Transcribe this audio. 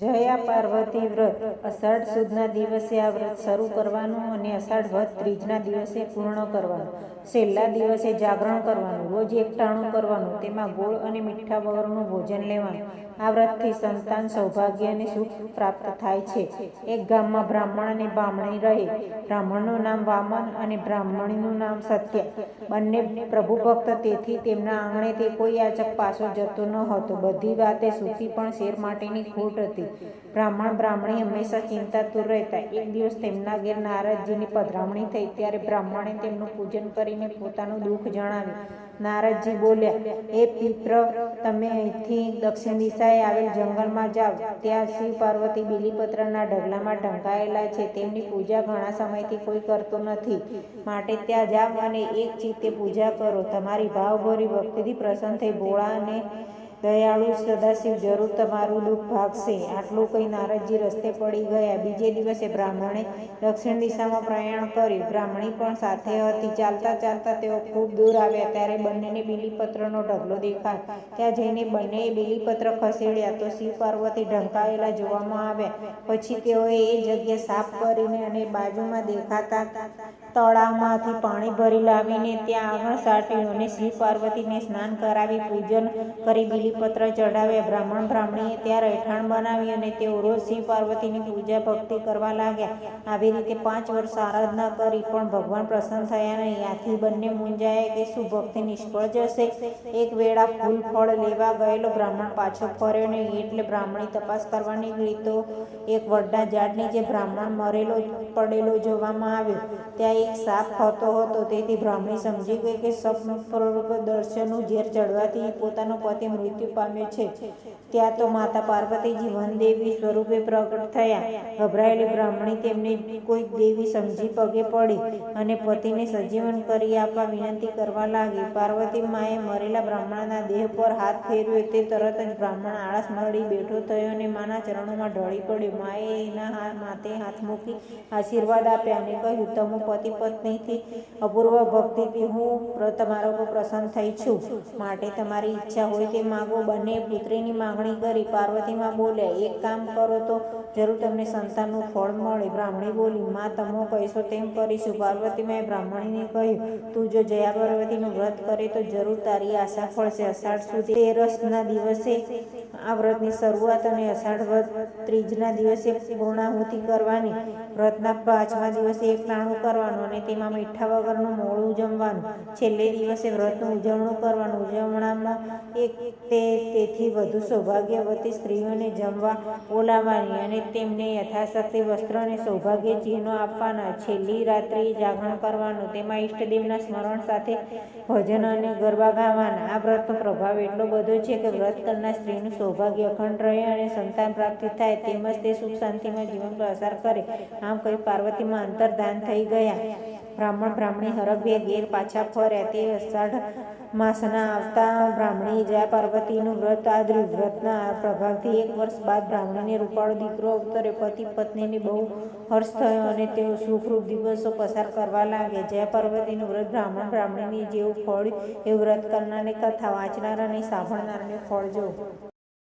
જયા પાર્વતી વ્રત. અષાઢ સુદના દિવસે આ વ્રત શરૂ કરવાનું અને અષાઢ વ્રત ત્રીજના દિવસે પૂર્ણ કરવાનું. છેલ્લા દિવસે જાગરણ કરવાનું, રોજ એકટાણું કરવાનું, તેમાં ગોળ અને મીઠા વગરનું ભોજન લેવાનું. આ વ્રતથી સંતાન સૌભાગ્ય અને સુખ પ્રાપ્ત થાય છે. એક ગામમાં બ્રાહ્મણ અને બ્રાહ્મણી રહે. બ્રાહ્મણનું નામ વામન અને બ્રાહ્મણીનું નામ સત્ય. બંને પ્રભુ ભક્ત તેથી તેમના આંગણે તે કોઈ યાચક પાછો જતો ન હતો. બધી વાતે સુખી પણ શેર માટેની ખોટ હતી. બ્રાહ્મણ, બ્રાહ્મણી હંમેશા ચિંતાતુર રહેતા. એક દિવસ તેમના ઘેર નારદજીની પધરામણી થઈ, ત્યારે બ્રાહ્મણે તેમનું પૂજન કરીને પોતાનું દુઃખ જણાવ્યું. નારદજી બોલ્યા એ પિત્ર તમે અહીંથી દક્ષિણ દિશાએ આવેલ જંગલમાં જાઓ. ત્યાં શિવ પાર્વતી બીલીપત્રના ઢગલામાં ઢંકાયેલા છે. તેમની પૂજા ઘણા સમયથી કોઈ કરતો નથી. માટે ત્યાં જાઓ અને એક ચિત્તે પૂજા કરો. તમારી ભાવભરી ભક્તિથી પ્રસન્ન થઈ ભોળા અને દયાળુ સદાશિવ, જરૂર તમારું દુઃખ ભાગશે. આટલું કહી નારદજી રસ્તે પડી ગયા. બીજે દિવસે બ્રાહ્મણે દક્ષિણ દિશામાં પ્રયાણ કર્યું. બ્રાહ્મણી પણ સાથે હતી. ચાલતા ચાલતા તેઓ ખૂબ દૂર આવ્યા. ત્યારે બંનેને બીલીપત્રનો ઢગલો દેખાય. ત્યાં જઈને બંનેએ બીલીપત્ર ખસેડ્યા તો શિવ પાર્વતી ઢંકાયેલા જોવામાં આવ્યા. પછી તેઓએ એ જગ્યા સાફ કરીને અને બાજુમાં દેખાતા તળાવમાંથી પાણી ભરી લાવીને ત્યાં આગળ સાટ્યું અને શિવ પાર્વતીને સ્નાન કરાવી પૂજન કરી બીલીપત્ર ચઢાવ્યા. બ્રાહ્મણ બ્રાહ્મણીએ ત્યાં રહેઠાણ બનાવી અને તેઓ રોજ શિવ પાર્વતીની પૂજા ભક્તિ કરવા લાગ્યા. આવી રીતે પાંચ વર્ષ આરાધના કરી, પણ ભગવાન પ્રસન્ન થયા નહીં. આથી બંને મૂંઝાયા કે શું ભક્તિ નિષ્ફળ જશે. એક વેળા ફૂલ ફળ લેવા ગયેલો બ્રાહ્મણ પાછો ફર્યો નહીં, એટલે બ્રાહ્મણી તપાસ કરવા નીકળી. તો એક વડના ઝાડની જે બ્રાહ્મણ મરેલો, પડેલો જોવામાં આવ્યો. ત્યાં એક સાપ થતો હતો. તેથી બ્રાહ્મણી સમજી ગઈ કે દર્શનનું ઝેર ચડવાથી પોતાનો પતિ મૃત્યુ પામ્યો છે. ત્યાં તો માતા પાર્વતીજી વનદેવી સ્વરૂપે પ્રગટ થયા. ગભરાયેલી બ્રાહ્મણી તેમને કોઈ દેવી સમજી પગે પડી અને પતિને સજીવન કરી આપવા વિનંતી કરવા લાગી. પાર્વતી માએ મરેલા બ્રાહ્મણના દેહ પર હાથ ફેરવ્યો. તે તરત જ બ્રાહ્મણ આળસ મળી બેઠો થયો અને માના ચરણોમાં ઢળી પડ્યો. માએ એના માથે હાથ મૂકી આશીર્વાદ આપ્યા અને કહ્યું, તમે પતિ પત્નીથી અપૂર્વ ભક્તિથી હું તમારો પ્રસન્ન થઈ છું. માટે તમારી ઈચ્છા હોય તે માગો. બંને પુત્રીની માંગણી કરી પાર્વતીમાં બોલ્યા, એક કામ કરો તો જરૂર તમને સંતાનનું ફળ મળે. બ્રાહ્મણી બોલી, માં, તમે કહીશો તેમ કરીશું. પાર્વતીમાં બ્રાહ્મણીને કહ્યું, તું જો જયા પાર્વતીનું વ્રત કરે તો જરૂર તારી આશા ફળશે. અષાઢ સુધી તેરસના દિવસે આ વ્રતની શરૂઆત અને અષાઢ વ્રત ત્રીજના દિવસે પૂર્ણાહુતિ કરવાની, વ્રતના પાંચમા દિવસે એક નાણું કરવાનું અને તેમાં મીઠા વગરનું મોડું જમવાનું. છેલ્લે દિવસે વ્રતનું ઉજવણું કરવાનું. ઉજવણામાં એક તે તેથી વધુ સૌભાગ્યવતી સ્ત્રીઓને જમવા બોલાવવાની અને તેમને યથાશક્તિ વસ્ત્ર અને સૌભાગ્ય ચિહ્નો આપવાના છેલ્લી રાત્રિ જાગરણ કરવાનું, તેમાં ઈષ્ટદેવના સ્મરણ સાથે ભજન અને ગરબા ગાવાના. આ વ્રતનો પ્રભાવ એટલો બધો છે કે વ્રત કરનાર સ્ત્રીનું સૌભાગ્ય અખંડ રહે અને સંતાન પ્રાપ્તિ થાય, તેમજ તે સુખ શાંતિમાં જીવન પસાર કરે. આમ કહી પાર્વતીમાં અંતર્ધાન થઈ ગયા. બ્રાહ્મણ બ્રાહ્મણી હરભ્ય ઘેર પાછા ફરે તે અષાઢ માસના આવતા બ્રાહ્મણી જયા પાર્વતીનું વ્રત, આ વ્રતના પ્રભાવથી એક વર્ષ બાદ બ્રાહ્મણીને રૂપાળો દીકરો અવતરે પતિ પત્નીને બહુ હર્ષ થયો અને તેઓ સુખરૂપ દિવસો પસાર કરવા લાગે. જયા પાર્વતીનું વ્રત બ્રાહ્મણ બ્રાહ્મણીની જેવું ફળ એવું વ્રત કરનારને કથા વાંચનાર અને સાંભળનારને ફળ જો.